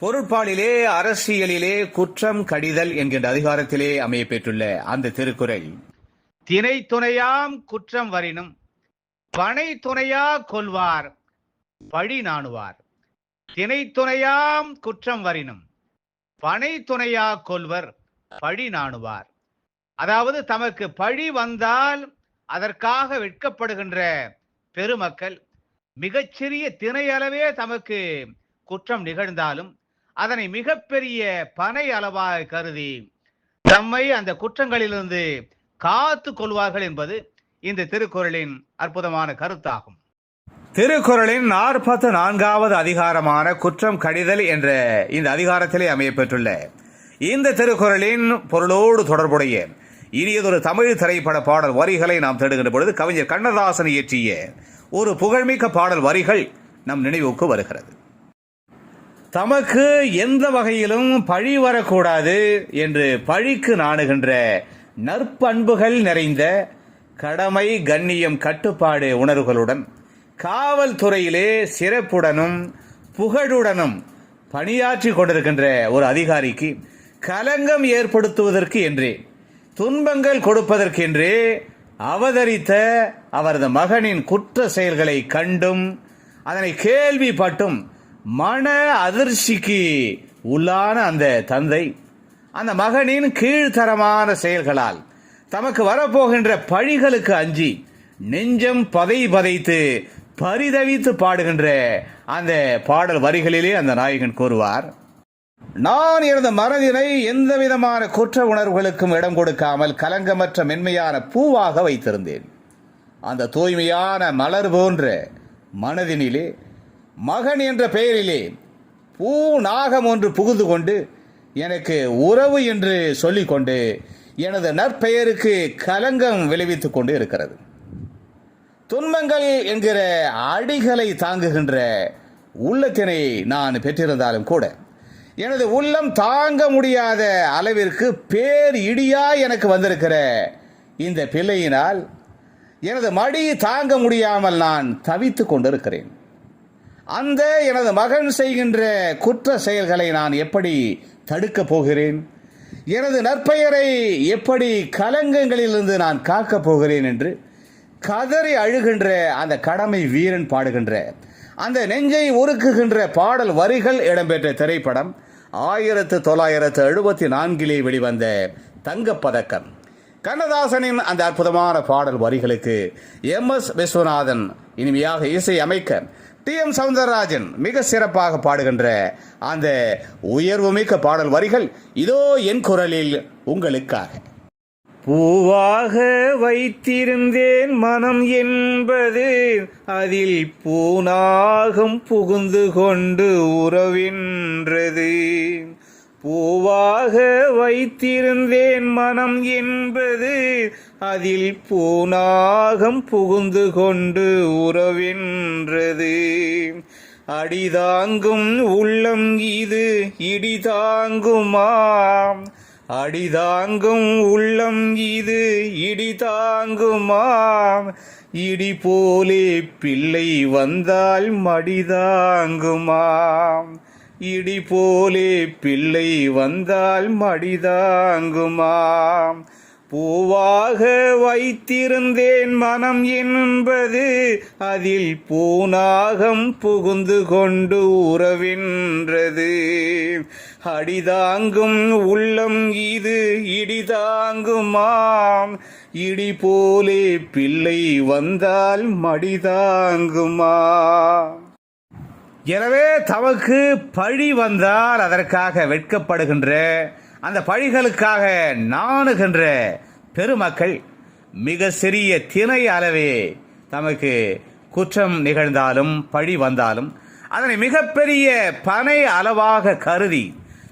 பொருட்பாலிலே அரசியலிலே குற்றம் கடிதல் என்கின்ற அதிகாரத்திலே அமைய பெற்றுள்ள அந்த திருக்குறள். தினை துணையாம் குற்றம் வரினும் பனை துணையா கொள்வார் பழி நாணுவார். தினை துணையாம் குற்றம் வரினும் பனை துணையா கொள்வர் பழி நாணுவார். அதாவது தமக்கு பழி வந்தால் அதற்காக வெட்கப்படுகின்ற பெருமக்கள் மிகச்சிறிய திணையளவே தமக்கு குற்றம் நிகழ்ந்தாலும் அதனை மிகப்பெரிய பனை அளவாக கருதி தம்மை அந்த குற்றங்களிலிருந்து காத்து கொள்வார்கள் என்பது இந்த திருக்குறளின் அற்புதமான கருத்தாகும். திருக்குறளின் நாற்பத்து நான்காவது அதிகாரமான குற்றம் கடிதல் என்ற இந்த அதிகாரத்திலே அமையப்பெற்றுள்ள இந்த திருக்குறளின் பொருளோடு தொடர்புடைய இனியதொரு தமிழ் திரைப்பட பாடல் வரிகளை நாம் தேடுகின்ற பொழுது கவிஞர் கண்ணதாசன் இயற்றிய ஒரு புகழ்மிக்க பாடல் வரிகள் நம் நினைவுக்கு வருகிறது. தமக்கு எந்த வகையிலும் பழி வரக்கூடாது என்று பழிக்கு நாணுகின்ற நற்பண்புகள் நிறைந்த கடமை கண்ணியம் கட்டுப்பாடு உணர்வுகளுடன் காவல்துறையிலே சிறப்புடனும் புகழுடனும் பணியாற்றி கொண்டிருக்கின்ற ஒரு அதிகாரிக்கு கலங்கம் ஏற்படுத்துவதற்கு என்றே துன்பங்கள் கொடுப்பதற்கென்றே அவதரித்த அவரது மகனின் குற்ற செயல்களை கண்டும் அதனை கேள்விப்பட்டும் மன அதிர்ச்சிக்கு உள்ளான அந்த தந்தை அந்த மகனின் கீழ்த்தரமான செயல்களால் தமக்கு வரப்போகின்ற பழிகளுக்கு அஞ்சி நெஞ்சம் பதை பதைத்து பரிதவித்து பாடுகின்ற அந்த பாடல் வரிகளிலே அந்த நாயகன் கூறுவார் நான் எனது மனதினை எந்த விதமான குற்ற உணர்வுகளுக்கும் இடம் கொடுக்காமல் கலங்கமற்ற மென்மையான பூவாக வைத்திருந்தேன். அந்த தூய்மையான மலர் போன்ற மனதினிலே மகன் என்ற பெயரிலே பூ நாகம் ஒன்று புகுந்து கொண்டு எனக்கு உறவு என்று சொல்லிக்கொண்டு எனது நற்பெயருக்கு கலங்கம் விளைவித்து கொண்டு இருக்கிறது. துன்பங்கள் என்கிற அடிகளை தாங்குகின்ற உள்ளத்தினை நான் பெற்றிருந்தாலும் கூட எனது உள்ளம் தாங்க முடியாத அளவிற்கு பேர் இடியா எனக்கு வந்திருக்கிற இந்த பிள்ளையினால் எனது மடி தாங்க முடியாமல் நான் தவித்துக் கொண்டிருக்கிறேன். அந்த எனது மகன் செய்கின்ற குற்ற செயல்களை நான் எப்படி தடுக்கப் போகிறேன்? எனது நற்பெயரை எப்படி கலங்கங்களிலிருந்து நான் காக்கப் போகிறேன் என்று கதறி அழுகின்ற அந்த கடமை வீரன் பாடுகின்ற அந்த நெஞ்சை உருக்குகின்ற பாடல் வரிகள் இடம்பெற்ற திரைப்படம் ஆயிரத்து தொள்ளாயிரத்து எழுபத்தி நான்கிலே வெளிவந்த தங்கப்பதக்கம். கண்ணதாசனின் அந்த அற்புதமான பாடல் வரிகளுக்கு எம் எஸ் விஸ்வநாதன் இனிமையாக இசை அமைக்க டி எம் சவுந்தரராஜன் மிக சிறப்பாக பாடுகின்ற அந்த உயர்வுமிக்க பாடல் வரிகள் இதோ என் குரலில் உங்களுக்காக. பூவாக வைத்திருந்தேன் மனம் என்பது அதில் பூனாகம் புகுந்து கொண்டு உறவின்றது. பூவாக வைத்திருந்தேன் மனம் என்பது அதில் பூநாகம் புகுந்து கொண்டு உறவின்றது. அடிதாங்கும் உள்ளம் இது இடிதாங்குமாம் அடிதாங்கும் உள்ளம் இது இடி தாங்குமாம் இடி போலே பிள்ளை வந்தால் மடிதாங்குமாம் இடி போலே பிள்ளை வந்தால் மடிதாங்குமாம். பூவாக வைத்திருந்தேன் மனம் என்பது அதில் பூனாகம் புகுந்து கொண்டு உறவின்றது. அடிதாங்கும் உள்ளம் இது இடிதாங்குமாம். இடி போலே பிள்ளை வந்தால் மடிதாங்குமாம். எனவே தமக்கு பழி வந்தால் அதற்காக வெட்கப்படுகின்ற அந்த பழிகளுக்காக நாணுகின்ற பெருமக்கள் மிக சிறிய திணை அளவே தமக்கு குற்றம் நிகழ்ந்தாலும் பழி வந்தாலும் அதனை மிகப்பெரிய பனை அளவாக கருதி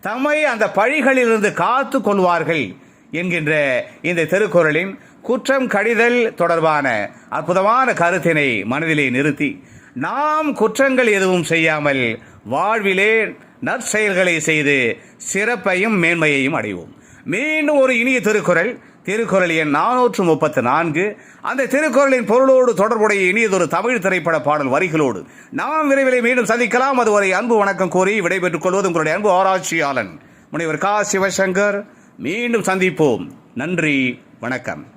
தம்மை அந்த பழிகளிலிருந்து காத்து கொள்வார்கள் என்கின்ற இந்த திருக்குறளின் குற்றம் கடிதல் தொடர்பான அற்புதமான கருத்தினை மனதிலே நிறுத்தி நாம் குற்றங்கள் எதுவும் செய்யாமல் வாழ்விலே நற்செயல்களை செய்து சிறப்பையும் மேன்மையையும் அடைவோம். மீண்டும் ஒரு இனிய திருக்குறள் திருக்குறள் எண் நானூற்று முப்பத்து நான்கு. அந்த திருக்குறளின் பொருளோடு தொடர்புடைய இனியதொரு தமிழ் திரைப்பட பாடல் வரிகளோடு நாம் விரைவில் மீண்டும் சந்திக்கலாம். அதுவரை அன்பு வணக்கம் கூறி விடைபெற்றுக் கொள்வது உங்களுடைய அன்பு ஆராய்ச்சியாளன் முனைவர் கா. சிவசங்கர். மீண்டும் சந்திப்போம். நன்றி வணக்கம்.